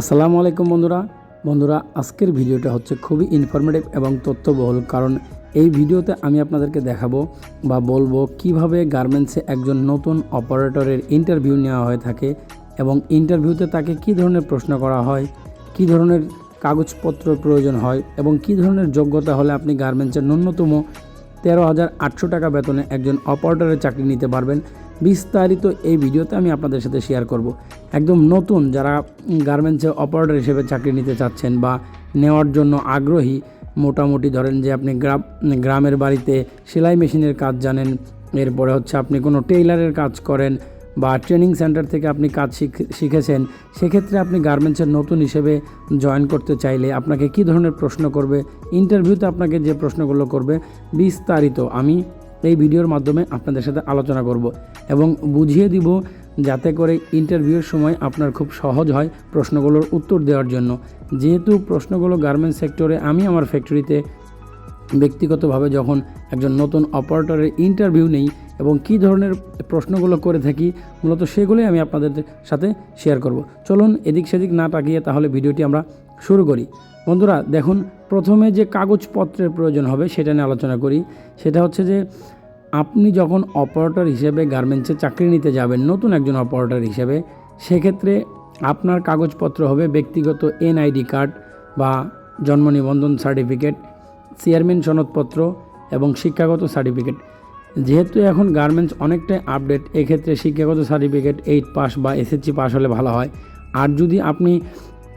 আসসালামু আলাইকুম বন্ধুরা। বন্ধুরা, আজকের ভিডিওটা হচ্ছে খুবই ইনফরমেটিভ এবং তথ্যবহুল কারণ এই ভিডিওতে আমি আপনাদেরকে দেখাবো বা বলব কীভাবে গার্মেন্টসে একজন নতুন অপারেটরের ইন্টারভিউ নেওয়া হয়ে থাকে এবং ইন্টারভিউতে তাকে কী ধরনের প্রশ্ন করা হয়, কী ধরনের কাগজপত্র প্রয়োজন হয় এবং কী ধরনের যোগ্যতা হলে আপনি গার্মেন্টসের ন্যূনতম তেরো হাজার আটশো টাকা বেতনে একজন অপারেটরের চাকরি নিতে পারবেন। বিস্তারিত এই ভিডিওতে আমি আপনাদের সাথে শেয়ার করব। একদম নতুন যারা গার্মেন্টসে অপারেটর হিসেবে চাকরি নিতে চাচ্ছেন বা নেওয়ার জন্য আগ্রহী, মোটামুটি ধরেন যে আপনি গ্রাম, গ্রামের বাড়িতে সেলাই মেশিনের কাজ জানেন, এরপরে হচ্ছে আপনি কোনো টেইলারের কাজ করেন বা ট্রেনিং সেন্টার থেকে আপনি কাজ শিখ- শিখেছেন, সেক্ষেত্রে আপনি গার্মেন্টসের নতুন হিসেবে জয়েন করতে চাইলে আপনাকে কী ধরনের প্রশ্ন করবে ইন্টারভিউতে আপনাকে যে প্রশ্নগুলো করবে, বিস্তারিত আমি এই ভিডিওর মাধ্যমে আপনাদের সাথে আলোচনা করব এবং বুঝিয়ে দিব যাতে করে ইন্টারভিউর সময় আপনার খুব সহজ হয় প্রশ্নগুলোর উত্তর দেওয়ার জন্য। যেহেতু প্রশ্নগুলো গার্মেন্টস সেক্টরে আমি আমার ফ্যাক্টরিতে ব্যক্তিগতভাবে যখন একজন নতুন অপারেটরের ইন্টারভিউ নেই এবং কী ধরনের প্রশ্নগুলো করে থাকি, মূলত সেগুলোই আমি আপনাদের সাথে শেয়ার করব। চলুন এদিক সেদিক না তাকিয়ে তাহলে ভিডিওটি আমরা শুরু করি। বন্ধুরা, দেখুন, প্রথমে যে কাগজপত্রের প্রয়োজন হবে সেটা নিয়ে আলোচনা করি। সেটা হচ্ছে যে, আপনি যখন অপারেটর হিসেবে গার্মেন্টসে চাকরি নিতে যাবেন, নতুন একজন অপারেটর হিসেবে, সেক্ষেত্রে আপনার কাগজপত্র হবে ব্যক্তিগত এনআইডি কার্ড বা জন্ম নিবন্ধন সার্টিফিকেট চেয়ারম্যান সনদপত্র এবং শিক্ষাগত সার্টিফিকেট যেহেতু এখন গার্মেন্টস অনেকটাই আপডেট এক্ষেত্রে শিক্ষাগত সার্টিফিকেট এইট পাস বা এসএসসি পাস হলে ভালো হয়। আর যদি আপনি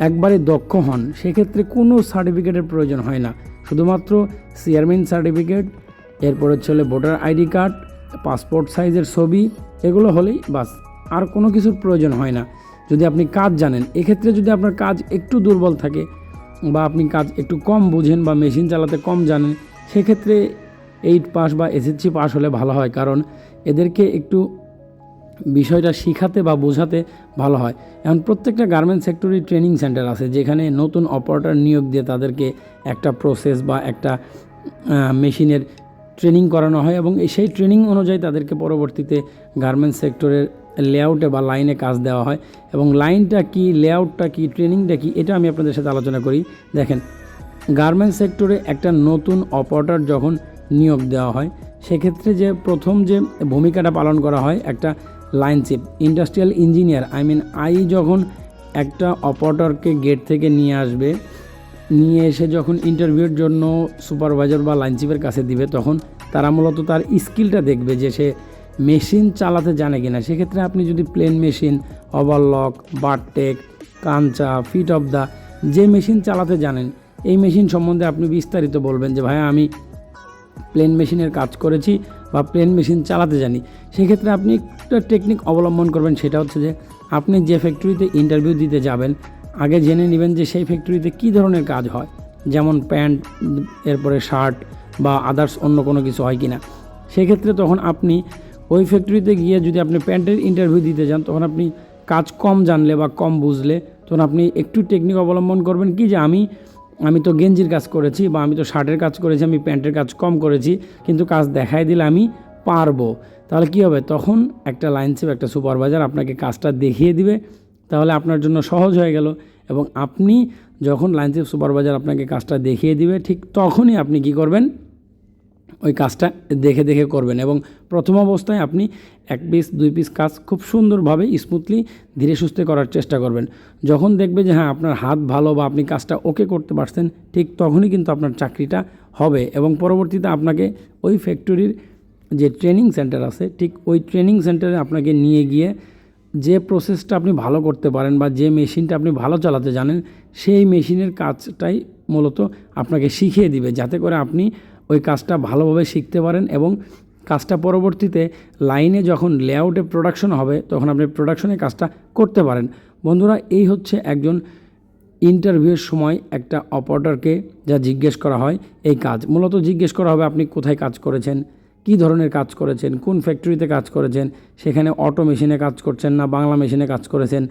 একবারে দক্ষ হন, সেক্ষেত্রে কোনো সার্টিফিকেটের প্রয়োজন হয় না। শুধুমাত্র চেয়ারম্যান সার্টিফিকেট, এরপর হচ্ছে ভোটার আইডি কার্ড, পাসপোর্ট সাইজের ছবি, এগুলো হলেই বাস, আর কোনো কিছুর প্রয়োজন হয় না। যদি আপনি কাজ জানেন, এক্ষেত্রে যদি আপনার কাজ একটু দুর্বল থাকে বা আপনি কাজ একটু কম বুঝেন বা মেশিন চালাতে কম জানেন, সেক্ষেত্রে এইট পাস বা এসএসসি পাস হলে ভালো হয়, কারণ এদেরকে একটু বিষয়টা শিখাতে বা বোঝাতে ভালো হয়। এখন প্রত্যেকটা গার্মেন্ট সেক্টরে ট্রেনিং সেন্টার আছে, যেখানে নতুন অপারেটর নিয়োগ দিয়ে তাদেরকে একটা প্রসেস বা একটা মেশিনের ট্রেনিং করানো হয় এবং সেই ট্রেনিং অনুযায়ী তাদেরকে পরবর্তীতে গার্মেন্টস সেক্টরের লেআউটে বা লাইনে কাজ দেওয়া হয় এবং লাইনটা কি লেআউটটা কি ট্রেনিংটা কি, এটা আমি আপনাদের সাথে আলোচনা করি। দেখেন গার্মেন্টস সেক্টরে একটা নতুন অপারেটর যখন নিয়োগ দেওয়া হয়, সেক্ষেত্রে যে প্রথম যে ভূমিকাটা পালন করা হয়, একটা লাইনশিপ। Industrial engineer I mean I যখন একটা অপারেটরকে গেট থেকে নিয়ে আসবে, নিয়ে এসে যখন ইন্টারভিউর জন্য সুপারভাইজার বা লাইন লাইনশিপের কাছে দিবে, তখন তারা মূলত তার স্কিলটা দেখবে যে সে মেশিন চালাতে জানে কিনা। সেক্ষেত্রে আপনি যদি প্লেন মেশিন ওভারলক বারটেক কাঞ্চা ফিট অফ দ্য যে মেশিন চালাতে জানেন, এই মেশিন সম্বন্ধে আপনি বিস্তারিত বলবেন যে ভাই আমি প্লেন মেশিনের কাজ করেছি বা প্লেন মেশিন চালাতে জানি, সেক্ষেত্রে আপনি একটা টেকনিক অবলম্বন করবেন, সেটা হচ্ছে যে আপনি যে ফ্যাক্টরিতে ইন্টারভিউ দিতে যাবেন, আগে জেনে নেবেন যে সেই ফ্যাক্টরিতে কী ধরনের কাজ হয়, যেমন প্যান্ট, এরপরে শার্ট বা আদার্স অন্য কোনো কিছু হয় কি না সেক্ষেত্রে তখন আপনি ওই ফ্যাক্টরিতে গিয়ে যদি আপনি প্যান্টের ইন্টারভিউ দিতে যান, তখন আপনি কাজ কম জানলে বা কম বুঝলে, তখন আপনি একটু টেকনিক অবলম্বন করবেন কি যে আমি আমি তো গেঞ্জির কাজ করেছি বা আমি তো শার্টের কাজ করেছি, আমি প্যান্টের কাজ কম করেছি, কিন্তু কাজ দেখাই দিলে আমি পারব। তাহলে কি হবে? তখন একটা লাইনশিপ একটা সুপারভাইজার আপনাকে কাজটা দেখিয়ে দিবে, তাহলে আপনার জন্য সহজ হয়ে গেল। এবং আপনি যখন লাইনশিপ সুপারভাইজার আপনাকে কাজটা দেখিয়ে দিবে, ঠিক তখনই আপনি কি করবেন? ওই কাজটা দেখে দেখে করবেন এবং প্রথম অবস্থায় আপনি এক পিস দুই পিস কাজ খুব সুন্দরভাবে স্মুথলি ধীরে সুস্থে করার চেষ্টা করবেন। যখন দেখবে যে হ্যাঁ আপনার হাত ভালো বা আপনি কাজটা ওকে করতে পারছেন, ঠিক তখনই কিন্তু আপনার চাকরিটা হবে এবং পরবর্তীতে আপনাকে ওই ফ্যাক্টরির যে ট্রেনিং সেন্টার আছে, ঠিক ওই ট্রেনিং সেন্টারে আপনাকে নিয়ে গিয়ে যে প্রসেসটা আপনি ভালো করতে পারেন বা যে মেশিনটা আপনি ভালো চালাতে জানেন, সেই মেশিনের কাজটাই মূলত আপনাকে শিখিয়ে দিবে। যাতে করে আপনি ওই কাজটা ভালোভাবে শিখতে পারেন এবং কাজটা পরবর্তীতে লাইনে যখন লেআউটে প্রোডাকশন হবে, তখন আপনি প্রোডাকশনে কাজটা করতে পারেন। বন্ধুরা, এই হচ্ছে একজন ইন্টারভিউয়ের সময় একটা অপারেটরকে যা জিজ্ঞেস করা হয় এই কাজ। মূলত জিজ্ঞেস করা হবে, আপনি কোথায় কাজ করেছেন? কী ধরনের কাজ করেছেন? কোন ফ্যাক্টরিতে কাজ করেছেন? সেখানে অটো মেশিনে কাজ করছেন না বাংলা মেশিনে কাজ করেছেন?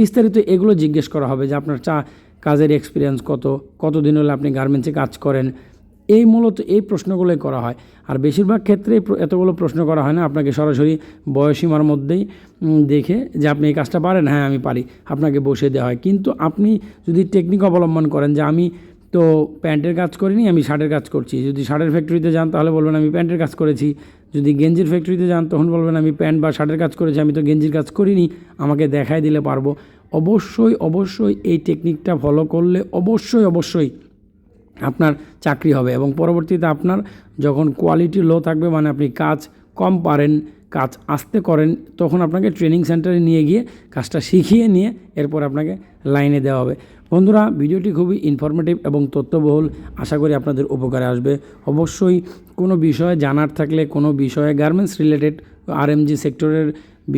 বিস্তারিত এগুলো জিজ্ঞেস করা হবে যে আপনার চা কাজের এক্সপিরিয়েন্স কত? কতদিন হলে আপনি গার্মেন্টসে কাজ করেন? এই মূলত এই প্রশ্নগুলোই করা হয়। আর বেশিরভাগ ক্ষেত্রে এতগুলো প্রশ্ন করা হয় না। আপনাকে সরাসরি বয়সীমার মধ্যেই দেখে যে আপনি এই কাজটা পারেন। হ্যাঁ আমি পারি। আপনাকে বসে দেওয়া হয়। কিন্তু আপনি যদি টেকনিক অবলম্বন করেন যে আমি তো প্যান্টের কাজ করিনি, আমি শার্টের কাজ করছি। যদি শার্টের ফ্যাক্টরিতে যান, তাহলে বলবেন আমি প্যান্টের কাজ করেছি। যদি গেঞ্জির ফ্যাক্টরিতে যান, তখন বলবেন আমি প্যান্ট বা শার্টের কাজ করেছি, আমি তো গেঞ্জির কাজ করিনি, আমাকে দেখাই দিলে পারব। অবশ্যই অবশ্যই এই টেকনিকটা ফলো করলে অবশ্যই অবশ্যই আপনার চাকরি হবে এবং পরবর্তীতে আপনার যখন কোয়ালিটি লো থাকবে মানে আপনি কাজ কম পারেন, কাজ আসতে করেন, তখন আপনাকে ট্রেনিং সেন্টারে নিয়ে গিয়ে কাজটা শিখিয়ে নিয়ে এরপর আপনাকে লাইনে দেওয়া হবে। বন্ধুরা, ভিডিওটি খুবই ইনফরমেটিভ এবং তথ্যবহুল। আশা করি আপনাদের উপকারে আসবে। অবশ্যই কোনো বিষয়ে জানার থাকলে, কোনো বিষয়ে গার্মেন্টস রিলেটেড আরএমজি সেক্টরের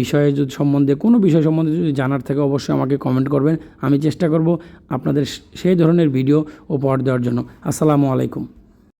বিষয়ে যদি সম্বন্ধে, কোনো বিষয় সম্বন্ধে যদি জানার থাকে, অবশ্যই আমাকে কমেন্ট করবেন। আমি চেষ্টা করব আপনাদের সেই ধরনের ভিডিও উপহার দেওয়ার জন্য। আসসালামু আলাইকুম।